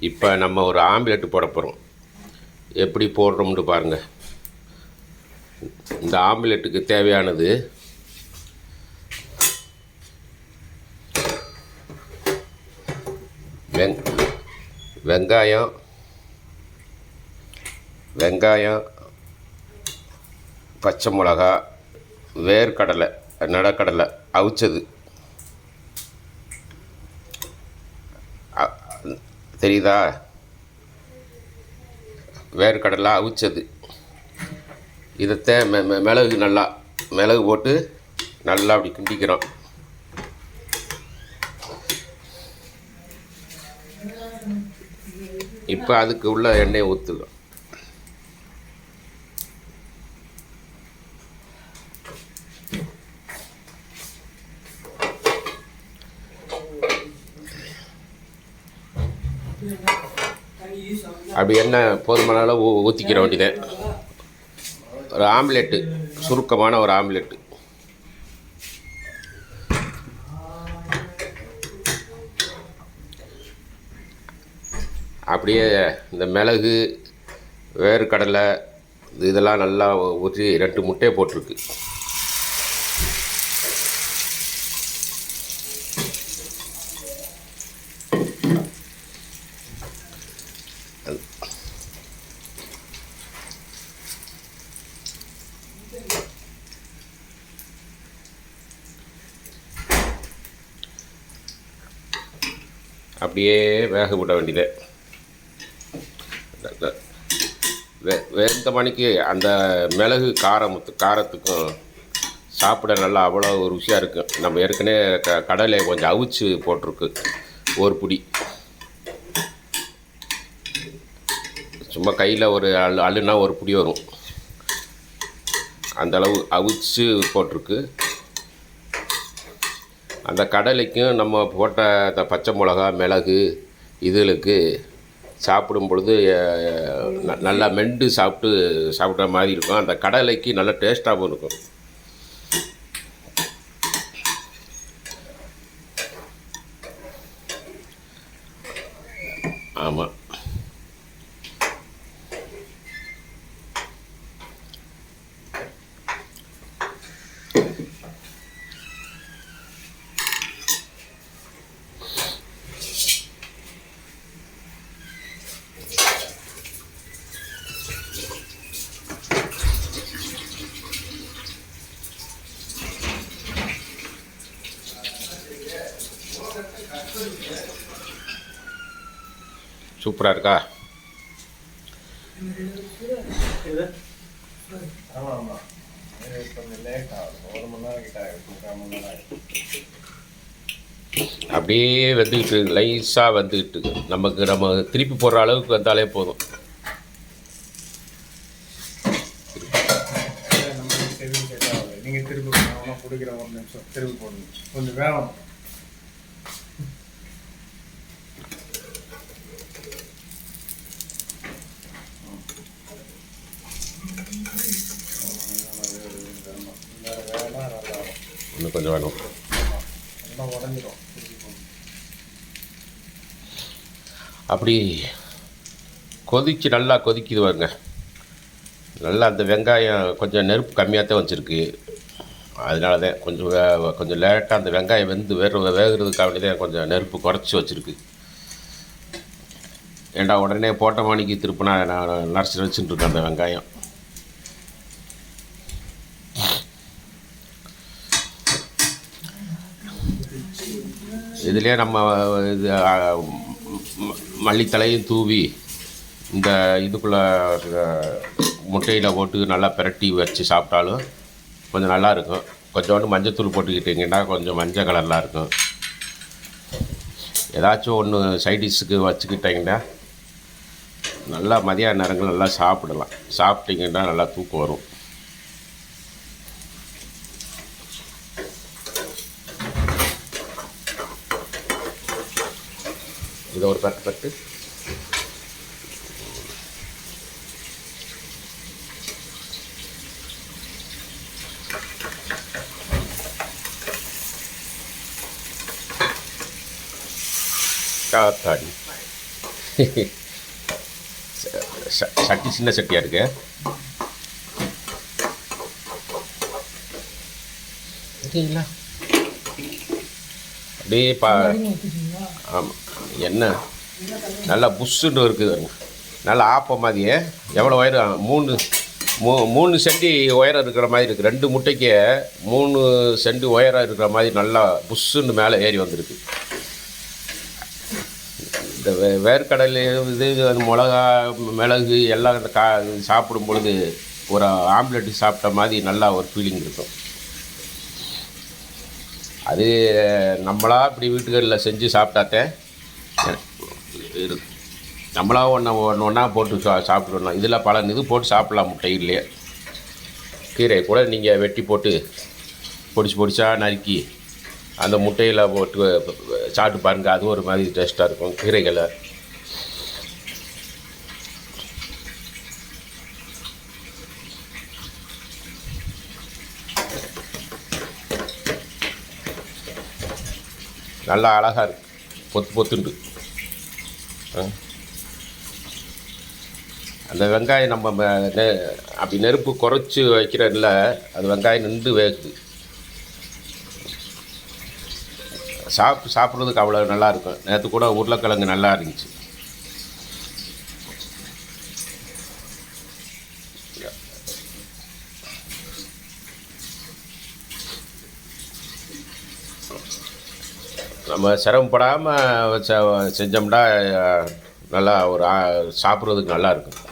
இப்போ நம்ம ஒரு ஆம்லெட்டு போட போகிறோம் எப்படி போடுறோம்னு பாருங்கள் இந்த ஆம்லெட்டுக்கு தேவையானது வெங் வெங்காயம் வெங்காயம் பச்சை மிளகா வேர்க்கடலை நடக்கடலை அவிச்சது. தெரியுதா? வேர்க்கடலை அவிச்சது. இதைத்தே மெ மெ- மிளகு நல்லா மிளகு போட்டு நல்லா அப்படி கிண்டிக்கிறோம். இப்போ அதுக்கு உள்ள எண்ணெயை ஊற்றுக்கிறோம் அப்படி என்ன போதுமான அளவு ஊ- ஊற்றிக்கிற வேண்டியது. ஒரு ஆம்லெட்டு சுருக்கமான ஒரு ஆம்லெட்டு அப்படியே இந்த மிளகு வேர்க்கடலை இது இதெல்லாம் நல்லா ஊற்றி ரெண்டு முட்டையை போட்டிருக்கு. அப்படியே வேக விட வேண்டியது. வே வெந்த மணிக்கு அந்த மிளகு காரம் காரத்துக்கும் சாப்பிட நல்லா அவ்வளோ ருசியாக இருக்கும் நம்ம ஏற்கனவே க கடலை கொஞ்சம் அவிச்சு போட்டிருக்கு ஒரு பிடி. சும்மா கையில் ஒரு அழு அழுனா ஒரு பிடி வரும். அந்தளவு அவிச்சு போட்டிருக்கு. அந்த கடலைக்கும் நம்ம போட்ட அந்த பச்சை மிளகா மிளகு இதுகளுக்கு சாப்பிடும் பொழுது ந- நல்லா மெண்டு சாப்பிட்டு சாப்பிட்ற மாதிரி இருக்கும். அந்த கடலைக்கு நல்ல டேஸ்ட்டாகவும் இருக்கும். ஆமாம் சூப்பராக இருக்கா ஆமாம் ஆமாம் இது கொஞ்சம் லேட் ஆகும் ஒரு மணி நேரம் கிட்ட ஆகும் முக்கால் மணி நேரம் ஆகும் அப்படியே வந்துக்கிட்டு லைஸாக வந்துக்கிட்டு இருக்கு. நமக்கு நம்ம திருப்பி போடுற அளவுக்கு வந்தாலே போதும். நீங்கள் திருப்பி பிடிக்கிற ஒரு நிமிஷம். திருப்பி போடணும். கொஞ்சம் வேகம் இன்னும் கொஞ்சம் வேணும். அப்படி கொதிச்சு நல்லா கொதிக்குது பாருங்க. நல்லா அந்த வெங்காயம் கொஞ்சம் நெருப்பு கம்மியாக தான் வச்சுருக்கு அதனால தான் கொஞ்சம் வே- கொஞ்சம் லேட்டாக அந்த வெங்காயம் வெந்து வேறு வேகிறதுக்காக வேண்டி தான் கொஞ்சம் நெருப்பு குறைச்சி வச்சுருக்கு. ஏண்டா உடனே போட்ட மணிக்கு திருப்பினா நான் நரைச்சி வச்சுட்டு அந்த வெங்காயம். இதுலேயே நம்ம இது ம- மல்லித்தலையும் தூவி இந்த இதுக்குள்ளே முட்டையில் போட்டு நல்லா பிரட்டி வச்சு சாப்பிட்டாலும் கொஞ்சம் நல்லா இருக்கும். கொஞ்சோண்டு மஞ்சத்தூள் போட்டுக்கிட்டிங்கன்னா கொஞ்சம் மஞ்சள் கலர்லாம் இருக்கும். ஏதாச்சும் ஒன்று சைடிஷுக்கு வச்சுக்கிட்டிங்கன்னா நல்லா மதியான நேரங்கள் நல்லா சாப்பிடலாம். சாப்பிட்டிங்கன்னா நல்லா தூக்கம் வரும். இதை ஒரு பட்டு பட்டு காத்தாடி. சட்டி சின்ன சட்டியாக இருக்கு? அப்படியே பா ஆமாம் என்ன? நல்லா புஷ்ஷுன்னு இருக்குதுங்க நல்லா ஆப்ப மாதிரியே. எவ்வளோ உயரம்? மூணு மூ மூணு சென்டி உயரம் இருக்கிற மாதிரி இருக்குது ரெண்டு முட்டைக்கு மூணு சென்டி உயரம் இருக்கிற மாதிரி நல்லா புஷ்ஷுன்னு மேலே ஏறி வந்திருக்கு. இந்த வே வேர்க்கடலை இது அது மிளகா மிளகு எல்லாம் இந்த கா சாப்பிடும் பொழுது ஒரு ஆம்லெட் சாப்பிட்ட மாதிரி நல்லா ஒரு ஃபீலிங் இருக்கும். அது நம்மளா இப்படி வீட்டுகளில் செஞ்சு சாப்பிட்டாத்தேன் நம்மளா ஒன்று ஒன்று ஒன்றா போட்டு சா சாப்பிட்டுடணும் இதில் பல இது போட்டு சாப்பிட்லாம் முட்டையிலேயே கீரை கூட நீங்கள் வெட்டி போட்டு பொடிச்சு பொடிச்சா நறுக்கி அந்த முட்டையில் போட்டு சாப்பிட்டு பாருங்கள் அது ஒரு மாதிரி டேஸ்ட்டாக இருக்கும் கீரைகளை. நல்லா அழகாக இருக்கு. பொத்து பொத்துண்டு. அந்த வெங்காயம் நம்ம நெ- அப்படி நெருப்பு குறைச்சி வைக்கிறதில்ல அது வெங்காயம் நின்று வேகுது. சாப்பிட்டு சாப்பிட்றதுக்கு அவ்வளோ நல்லா இருக்கும். நேற்று கூட உருளைக்கிழங்கு நல்லா இருந்துச்சு. நம்ம சிரமப்படாமல் செஞ்சோம்னா நல்லா ஒரு சாப்பிட்றதுக்கு நல்லாயிருக்கும்